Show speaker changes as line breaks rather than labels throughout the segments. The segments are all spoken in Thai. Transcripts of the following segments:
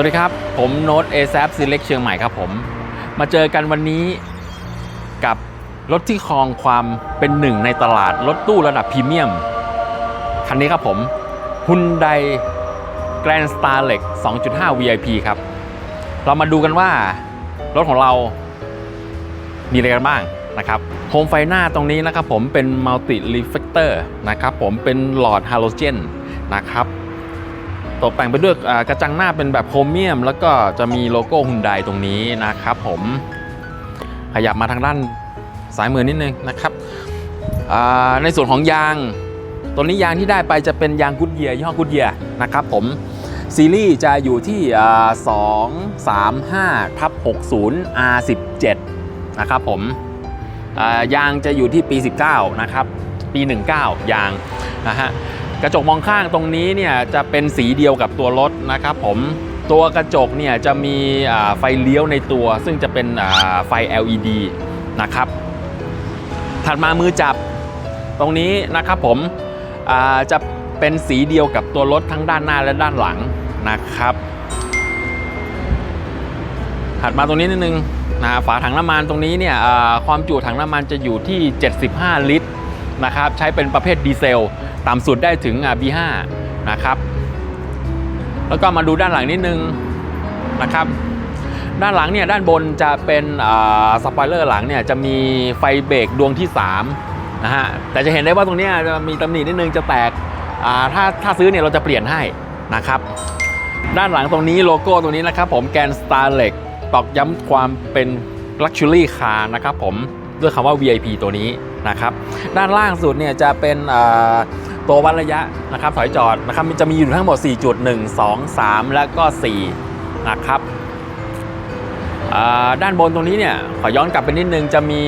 วัสดีครับ ผมโน้ต a อ a p Select เชียงใหม่ครับผม มาเจอกันวันนี้กับรถที่ครองความเป็นหนึ่งในตลาด รถตู้ระดับพรีเมียม คันนี้ครับผม Hyundai Grand Starlet 2.5 VIP ครับ เรามาดูกันว่า รถของเรามีอะไรกันบ้างนะครับโคมไฟหน้าตรงนี้นะครับผมเป็น Multi Reflector นะครับผมเป็นหลอดฮาโลเจนนะครับ ตกแต่งไปด้วยกระจังหน้าเป็นแบบโครเมียม แล้วก็จะมีโลโก้ฮุนไดตรงนี้นะครับผมขยับมาทางด้านซ้ายมือนิดนึงนะครับในส่วนของยางตัวนี้ยางที่ได้ไปจะเป็นยางกุดเยียยี่ห้อกุดเยียนะครับผมซีรีส์จะอยู่ที่อ่า2 3 5ทับ60 R17 นะครับผมยางจะอยู่ที่ปี 19 นะครับ ปี 19 ยางนะฮะ กระจกมองข้างตรงนี้เนี่ยจะเป็นสีเดียวกับตัวรถนะครับผมตัวกระจกเนี่ยจะมีไฟเลี้ยวในตัว ซึ่งจะเป็นไฟ LED นะครับ ถัดมามือจับตรงนี้นะครับผมจะเป็นสีเดียวกับตัวรถทั้งด้านหน้าและด้านหลังนะครับ ถัดมาตรงนี้นิดนึงนะฝาถังน้ำมันตรงนี้เนี่ยความจุถังน้ำมันจะอยู่ที่ 75 ลิตรนะครับใช้เป็นประเภทดีเซล ต่ำสุดได้ถึง B5 นะครับ แล้วก็มาดูด้านหลังนิดนึงนะครับ ด้านหลังเนี่ยด้านบนจะเป็นสปอยเลอร์หลังเนี่ยจะมีไฟเบรกดวงที่3นะฮะแต่จะเห็นได้ว่าตรงนี้จะมีตำหนินิดนึงจะแตกถ้าถ้าซื้อเนี่ยเราจะเปลี่ยนให้นะครับด้านหลังตรงนี้โลโก้ตรงนี้นะครับผมแกน Starlet ตอกย้ำความเป็น Luxury Car นะครับผมด้วยคำว่า VIP ตัวนี้นะครับ ด้านล่างสุดเนี่ยจะเป็น ตัววัดระยะนะครับถอยจอดนะครับมันจะมีอยู่ทั้งหมด 4 จุด 1 2 3 และก็ 4 นะครับด้านบนตรงนี้เนี่ยขอย้อนกลับไปนิดนึงจะมี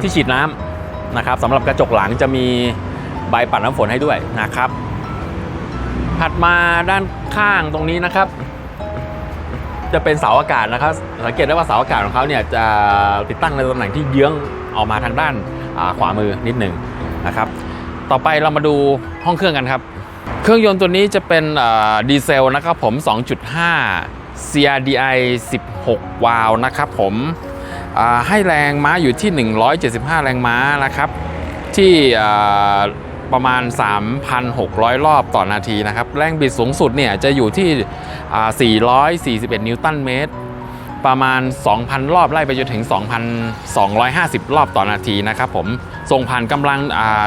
ที่ฉีดน้ำนะครับสำหรับกระจกหลังจะมีใบปัดน้ำฝนให้ด้วยนะครับ ถัดมาด้านข้างตรงนี้นะครับ จะเป็นเสาอากาศนะครับ สังเกตได้ว่าเสาอากาศของเขาเนี่ยจะติดตั้งในตำแหน่งที่เยื้องออกมาทางด้านขวามือนิดหนึ่งนะครับ ต่อไปเรามาดูห้องเครื่องกันครับ เครื่องยนต์ตัวนี้จะเป็นดีเซลนะครับผม 2.5 CRDI 16 วาล์วนะครับผมให้แรงม้าอยู่ที่ 175 แรงม้านะครับ ที่ประมาณ 3,600 รอบต่อนาทีนะครับ แรงบิดสูงสุดเนี่ยจะอยู่ที่ 441 นิวตันเมตร ประมาณ 2,000 รอบไล่ไปจนถึง 2,250 รอบต่อนาทีนะครับผมส่งผ่านกำลัง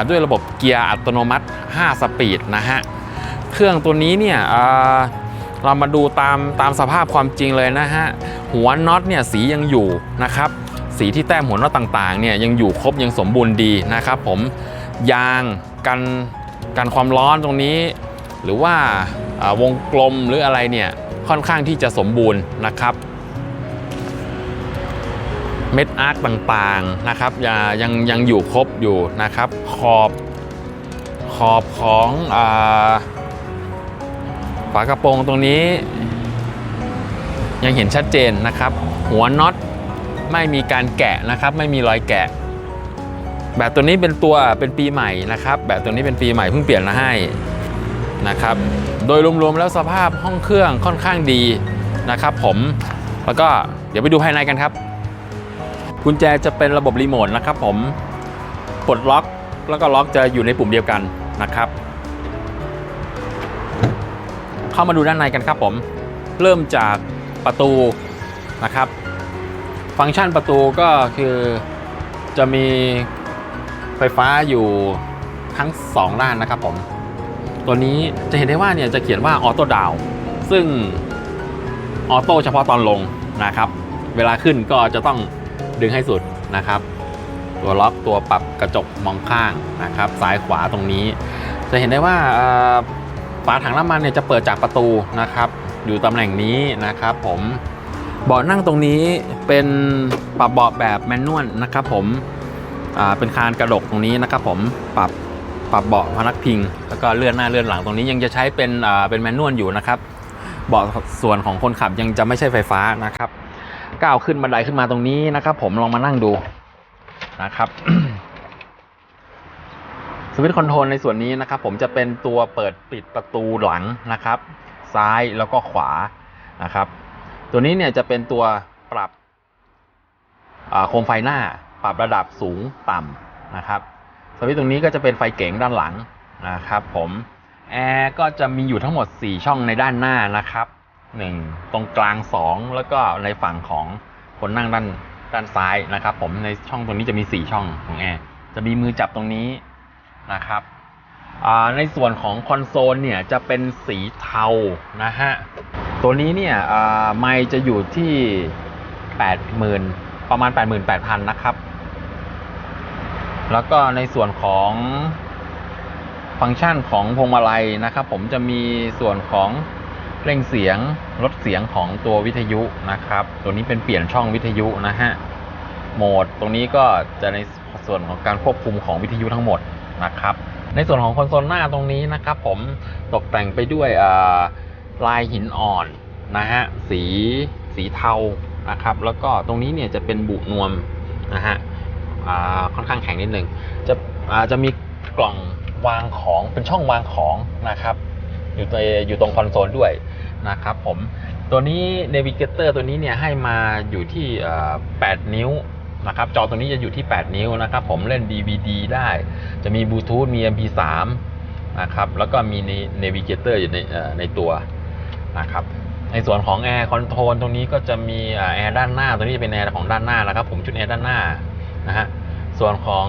ด้วยระบบ เกียร์อัตโนมัติ 5 สปีดนะฮะ เครื่องตัวนี้เนี่ยเรามาดูตามตามสภาพความจริงเลยนะฮะ หัวน็อตเนี่ยสียังอยู่นะครับ สีที่แต้มหัวน็อตต่างๆเนี่ยยังอยู่ครบยังสมบูรณ์ดีนะครับผม ยางกันกันความร้อนตรงนี้ หรือว่าอ่าวงกลมหรืออะไรเนี่ยค่อนข้างที่จะสมบูรณ์นะครับ เม็ดอาร์คต่างๆนะครับยังยังยังอยู่ครบอยู่นะครับ ขอบ ขอบของอฝากระโปรงตรงนี้ ยังเห็นชัดเจนนะครับ หัวน็อตไม่มีการแกะนะครับ ไม่มีรอยแกะ แบบตัวนี้เป็นตัวเป็นปีใหม่นะครับ แบบตัวนี้เป็นปีใหม่เพิ่งเปลี่ยนมาให้นะครับ โดยรวมๆแล้วสภาพห้องเครื่องค่อนข้างดีนะครับ ผมแล้วก็เดี๋ยวไปดูภายในกันครับ กุญแจจะเป็นระบบรีโมทนะครับ ผมปลดล็อกแล้วก็ล็อกจะอยู่ในปุ่มเดียวกัน นะครับ เข้ามาดูด้านในกันครับผม เริ่มจากประตูนะครับ ฟังก์ชันประตูก็คือจะมีไฟฟ้าอยู่ทั้ง 2 ด้านนะครับผม ตัวนี้จะเห็นได้ว่าเนี่ยจะเขียนว่าออโต้ดาวซึ่งออโต้เฉพาะตอนลงนะครับ เวลาขึ้นก็จะต้องดึงให้สุดนะครับ ตัวล็อกตัวปรับกระจกมองข้างนะครับซ้ายขวาตรงนี้ จะเห็นได้ว่าเอ่อฝาถังน้ำมันเนี่ยจะเปิดจากประตูนะครับอยู่ตำแหน่งนี้นะครับผมเบาะนั่งตรงนี้เป็นปรับเบาะแบบแมนนวลนะครับผมเป็นคานกระดกตรงนี้นะครับผมปรับปรับเบาะพนักพิง แล้วก็เลื่อนหน้าเลื่อนหลังตรงนี้ยังจะใช้เป็นเป็นแมนนวลอยู่นะครับเบาะส่วนของคนขับยังจะไม่ใช่ไฟฟ้านะครับก้าวขึ้นบันไดขึ้นมาตรงนี้นะครับผมลองมานั่งดู นะครับสวิตช์คอนโทรลในส่วนนี้นะครับ ผมจะเป็นตัวเปิดปิดประตูหลังนะครับ ซ้ายแล้วก็ขวานะครับ ตัวนี้เนี่ยจะเป็นตัวปรับโคมไฟหน้า ปรับระดับสูงต่ำนะครับสวิตช์ตรงนี้ก็จะเป็นไฟเก๋งด้านหลังนะครับ ผมแอร์ก็จะมีอยู่ทั้งหมด 4 ช่องในด้านหน้านะครับ 1 ตรงกลาง 2 แล้วก็ในฝั่งของคนนั่งด้าน ด้านซ้ายนะครับ ผมในช่องตรงนี้จะมี 4 ช่องของแอร์จะมีมือจับตรงนี้นะครับในส่วนของคอนโซลเนี่ยจะเป็นสีเทานะฮะตัวนี้เนี่ยไมค์จะอยู่ที่ 80,000 ประมาณ 88,000 นะครับ แล้วก็ในส่วนของฟังก์ชันของพวงมาลัยนะครับ ผมจะมีส่วนของ เร่งเสียงลดเสียงของตัววิทยุนะครับ ตัวนี้เป็นเปลี่ยนช่องวิทยุนะฮะ โหมดตรงนี้ก็จะในส่วนของการควบคุมของวิทยุทั้งหมดนะครับ ในส่วนของคอนโซลหน้าตรงนี้นะครับ ผมตกแต่งไปด้วยลายหินอ่อนนะฮะ สีสีเทานะครับ แล้วก็ตรงนี้เนี่ยจะเป็นบุนวมนะฮะค่อนข้างแข็งนิดนึง จะอ่าจะมีกล่องวางของเป็นช่องวางของนะครับ อยู่ตัวอยู่ตรงคอนโซลด้วยนะครับผมตัวนี้ Navigator ตัวนี้เนี่ยให้มาอยู่ที่ 8 นิ้วนะครับจอตัวนี้จะอยู่ที่ 8 นิ้วนะครับผมเล่น DVD ได้ จะมีบลูทูธมี MP3 นะครับแล้วก็มี Navigator อยู่ในในตัวนะครับในส่วนของ Air Control ตรงนี้ก็จะมีแอร์ด้านหน้า ตัวนี้จะเป็นแอร์ของด้านหน้านะครับ ผมชุดแอร์ด้านหน้านะฮะส่วนของ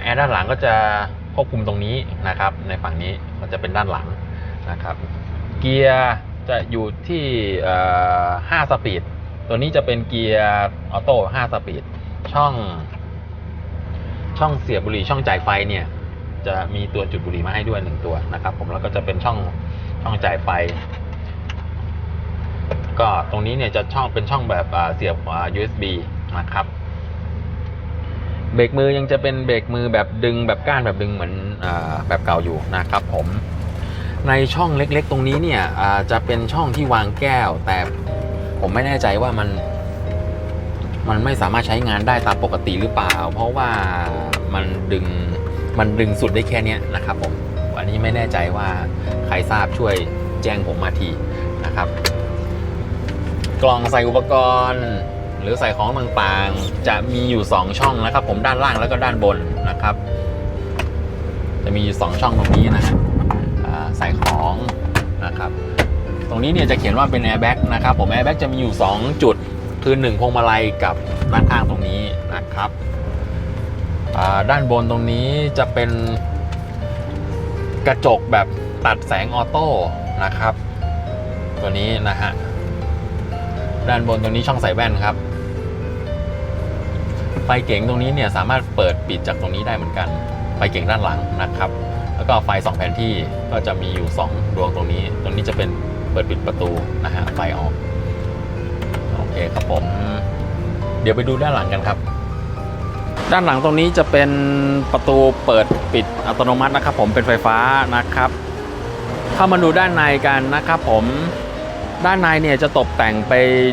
แอร์ด้านหลังก็จะ ควบคุมตรงนี้นะครับ ในฝั่งนี้มันจะเป็นด้านหลังนะครับ เกียร์จะอยู่ที่5สปีด ตัวนี้จะเป็นเกียร์ออโต้5สปีด ช่อง ช่องเสียบบุหรี่ช่องจ่ายไฟเนี่ย จะมีตัวจุดบุหรี่มาให้ด้วยหนึ่งตัวนะครับ ผมแล้วก็จะเป็นช่องช่องจ่ายไฟ ก็ตรงนี้เนี่ยจะช่องเป็นช่องแบบเสียบ USB นะครับ เบรกมือยังจะเป็นเบรกมือแบบดึงแบบก้านแบบดึงเหมือนอแบบเก่าอยู่นะครับผมในช่องเล็กๆ ตรงนี้เนี่ยจะเป็นช่องที่วางแก้ว แต่ผมไม่แน่ใจว่ามัน มันไม่สามารถใช้งานได้ตามปกติหรือเปล่า เพราะว่ามันดึงมันดึงสุดได้แค่นี้นะครับผมอันนี้ไม่แน่ใจว่าใครทราบช่วยแจ้งผมมาทีนะครับ กล่องใส่อุปกรณ์ หรือใส่ของต่างๆ จะมีอยู่ 2 ช่องนะครับ ผมด้านล่างแล้วก็ด้านบนนะครับ จะมีอยู่2ช่องตรงนี้นะฮะใส่ของนะครับ ตรงนี้เนี่ยจะเขียนว่าเป็นแอร์แบ็กนะครับผมแอร์แบ็กจะมีอยู่ 2 จุดคือ1พวงมาลัยกับด้านข้างตรงนี้นะครับด้านบนตรงนี้จะเป็นกระจกแบบตัดแสงออโต้นะครับ ตัวนี้นะฮะด้านบนตรงนี้ช่องใส่แว่นครับ ไฟเก๋งตรงนี้เนี่ยสามารถเปิดปิดจากตรงนี้ได้เหมือนกัน ไฟเก๋งด้านหลังนะครับ แล้วก็ไฟสองแผนที่ก็จะมีอยู่ 2 ดวงตรงนี้ ตรงนี้จะเป็นเปิดปิดประตูนะฮะไฟออกโอเคครับผม เดี๋ยวไปดูด้านหลังกันครับ ด้านหลังตรงนี้จะเป็นประตูเปิดปิดอัตโนมัตินะครับ ผมเป็นไฟฟ้านะครับเข้ามาดูด้านในกันนะครับผมด้านในเนี่ยจะตกแต่งไป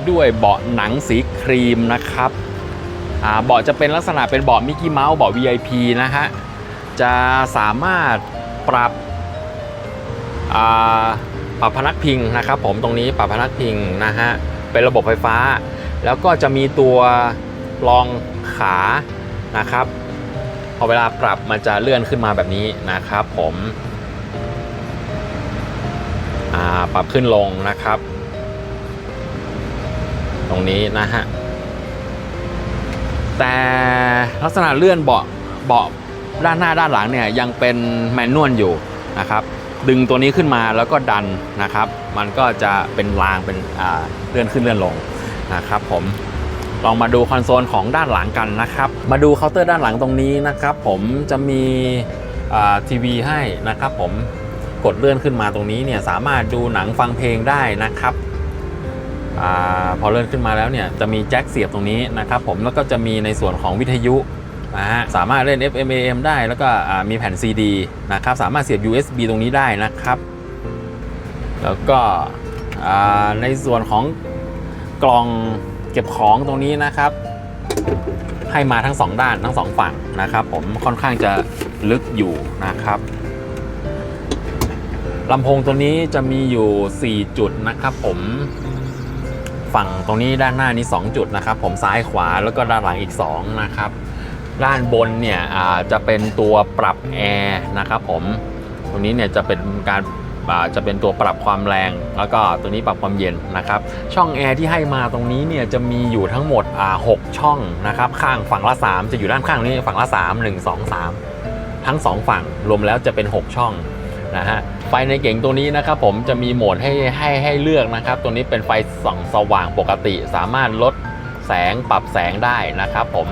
ด้วยเบาะหนังสีครีมนะครับ เบาะจะเป็นลักษณะเป็นเบาะมิกกี้เมาส์เบาะ VIP นะฮะ จะสามารถปรับปรับพนักพิงนะครับผมตรงนี้ปรับพนักพิงนะฮะ เป็นระบบไฟฟ้า แล้วก็จะมีตัวรองขานะครับ พอเวลาปรับมันจะเลื่อนขึ้นมาแบบนี้นะครับผมปรับขึ้นลงนะครับ ตรงนี้นะฮะ แต่ลักษณะเลื่อนเบาะเบาะด้านหน้าด้านหลังเนี่ยยังเป็นแมนนวลอยู่นะครับดึงตัวนี้ขึ้นมาแล้วก็ดันนะครับ มันก็จะเป็นรางเป็นเลื่อนขึ้นเลื่อนลงนะครับผมลองมาดูคอนโซลของด้านหลังกันนะครับ มาดูเคาน์เตอร์ด้านหลังตรงนี้นะครับ ผมจะมีทีวีให้นะครับ ผมกดเลื่อนขึ้นมาตรงนี้เนี่ยสามารถดูหนังฟังเพลงได้นะครับ อพอเลื่อนขึ้นมาแล้วเนี่ยจะมีแจ็คเสียบตรงนี้นะครับผมแล้วก็จะมีในส่วนของวิทยุนะฮะสามารถเล่น FM AM ได้แล้วก็มีแผ่น CD นะครับสามารถเสียบ USB ตรงนี้ได้นะครับ แล้วก็ในส่วนของกล่องเก็บของตรงนี้นะครับ ให้มาทั้งสองด้านทั้งสองฝั่งนะครับ ผมค่อนข้างจะลึกอยู่นะครับลำโพงตัวนี้จะมีอยู่ 4 จุดนะครับผม ฝั่งตรงนี้ด้านหน้านี้ 2 จุดนะครับ ผมซ้ายขวาแล้วก็ด้านหลังอีก 2 นะครับ ด้านบนเนี่ยจะเป็นตัวปรับแอร์นะครับผมตรงนี้เนี่ยจะเป็นการจะเป็นตัวปรับความแรง แล้วก็ตัวนี้ปรับความเย็นนะครับ ช่องแอร์ที่ให้มาตรงนี้เนี่ยจะมีอยู่ทั้งหมด6ช่องนะครับ ข้างฝั่งละ 3 จะอยู่ด้านข้างนี้ฝั่งละ 3 1 2 3 ทั้ง 2 ฝั่งรวมแล้วจะเป็น 6 ช่อง นะฮะไฟในเก๋งตัวนี้นะครับผมจะมีโหมดให้ให้ให้เลือกนะครับ ตัวนี้เป็นไฟส่องสว่างปกติ สามารถลดแสงปรับแสงได้นะครับ ผม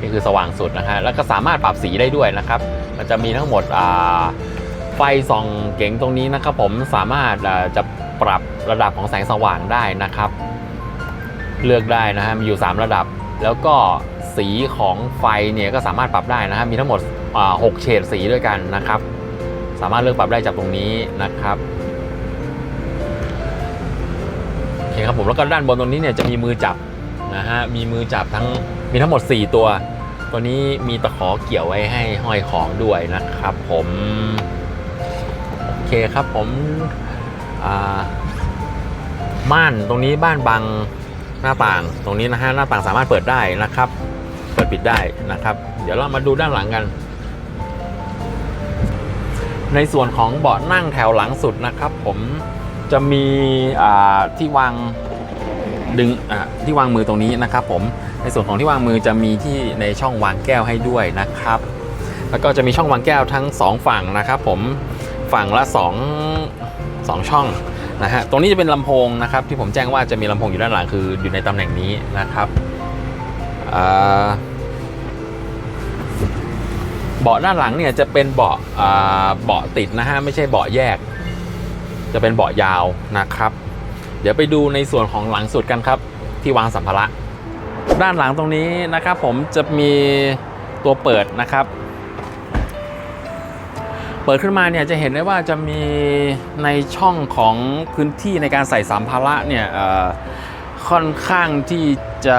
นี่คือสว่างสุดนะฮะแล้วก็สามารถปรับสีได้ด้วยนะครับ มันจะมีทั้งหมดอ่าไฟส่องเก๋งตรงนี้นะครับ ผมสามารถจะปรับระดับของแสงสว่างได้นะครับ เลือกได้นะฮะมีอยู่ 3 ระดับ แล้วก็สีของไฟเนี่ยก็สามารถปรับได้นะฮะมีทั้งหมด6เฉดสีด้วยกันนะครับ สามารถเลือกปรับได้จากตรงนี้นะครับโอเคครับผมแล้วก็ด้านบนตรงนี้เนี่ยจะมีมือจับนะฮะมีมือจับทั้งมีทั้งหมด 4 ตัว ตัวนี้มีตะขอเกี่ยวไว้ให้ห้อยของด้วยนะครับ ผมโอเคครับผมม่านตรงนี้บ้านบังหน้าต่างตรงนี้นะฮะหน้าต่างสามารถเปิดได้นะครับ เปิดปิดได้นะครับ เดี๋ยวเรามาดูด้านหลังกัน ในส่วนของเบาะนั่งแถวหลังสุดนะครับ ผมจะมีที่วางดึงที่วางมือตรงนี้นะครับ ผมในส่วนของที่วางมือจะมีที่ในช่องวางแก้วให้ด้วยนะครับ แล้วก็จะมีช่องวางแก้วทั้งสองฝั่งนะครับ ผมฝั่งละ2งช่องนะฮะตรงนี้จะเป็นลำโพงนะครับ ที่ผมแจ้งว่าจะมีลำโพงอยู่ด้านหลังคืออยู่ในตำแหน่งนี้นะครับอ่า เบาะด้านหลังเนี่ยจะเป็นเบาะเบาะติดนะฮะไม่ใช่เบาะแยก จะเป็นเบาะยาวนะครับ เดี๋ยวไปดูในส่วนของหลังสุดกันครับ ที่วางสัมภาระ ด้านหลังตรงนี้นะครับผมจะมีตัวเปิดนะครับ เปิดขึ้นมาเนี่ยจะเห็นได้ว่าจะมีในช่องของพื้นที่ในการใส่สัมภาระเนี่ยค่อนข้างที่จะ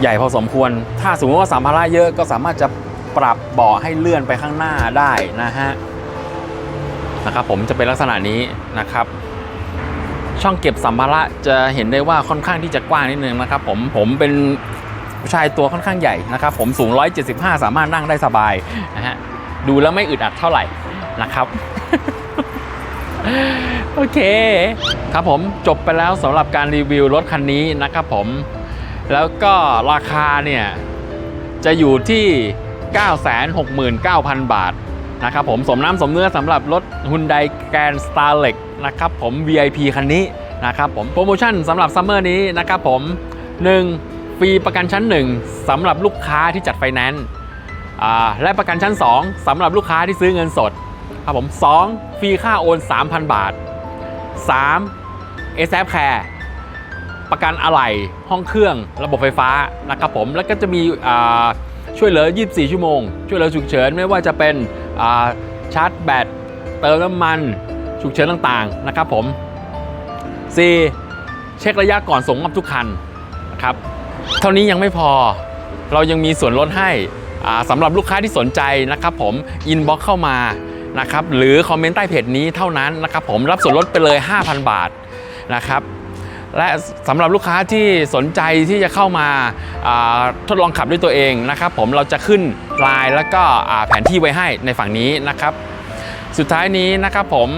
ใหญ่พอสมควร ถ้าสมมติว่าสัมภาระเยอะก็สามารถจะปรับเบาะให้เลื่อนไปข้างหน้าได้นะฮะนะครับผมจะเป็นลักษณะนี้นะครับ ช่องเก็บสัมภาระจะเห็นได้ว่าค่อนข้างที่จะกว้างนิดนึงนะครับ ผมผมเป็นผู้ชายตัวค่อนข้างใหญ่นะครับ ผมสูง 175 สามารถนั่งได้สบายนะฮะดูแล้วไม่อึดอัดเท่าไหร่นะครับโอเค ครับผมจบไปแล้วสำหรับการรีวิวรถคันนี้นะครับผม แล้วก็ราคาเนี่ยจะอยู่ที่ 969,000 บาทนะครับผมสมน้ำสมเนื้อสำหรับรถ Hyundai Grand Starlet นะครับผม VIP คันนี้นะครับผมโปรโมชั่นสำหรับซัมเมอร์นี้นะครับผม 1. ฟรีประกันชั้น 1สำหรับลูกค้าที่จัดไฟแนนซ์และประกันชั้น 2สำหรับลูกค้าที่ซื้อเงินสดครับผม 2. ฟรีค่าโอน 3,000 บาท 3. SF Care ประกันอะไหล่ห้องเครื่องระบบไฟฟ้านะครับผมแล้วก็จะมีช่วยเหลือ 24 ชั่วโมง ช่วยเหลือฉุกเฉินไม่ว่าจะเป็นาชาร์จแบตเติมน้ำมันฉุกเฉินต่างๆนะครับผม 4. เช็คระยะก่อนส่งมอบทุกคันนะครับเท่านี้ยังไม่พอเรายังมีส่วนลดให้สำหรับลูกค้าที่สนใจนะครับผมอินบ็อกเข้ามานะครับหรือคอมเมนต์ใต้เพจนี้เท่านั้นนะครับผมรับส่วนลดไปเลย 5,000 บาทนะครับ และสำหรับลูกค้าที่สนใจที่จะเข้ามาทดลองขับด้วยตัวเองนะครับ ผมเราจะขึ้นไลน์แล้วก็แผนที่ไว้ให้ในฝั่งนี้นะครับ สุดท้ายนี้นะครับผม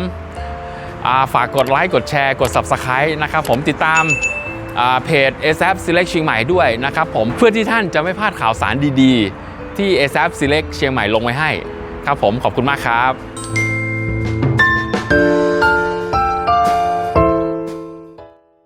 าฝากกดไลค์กดแชร์กด Subscribe นะครับผมติดตามาเพจ SF Select เชียงใหม่ด้วยนะครับผมเพื่อที่ท่านจะไม่พลาดข่าวสารดีๆ ที่ SF Select เชียงใหม่ลงไว้ให้ ครับผมขอบคุณมากครับ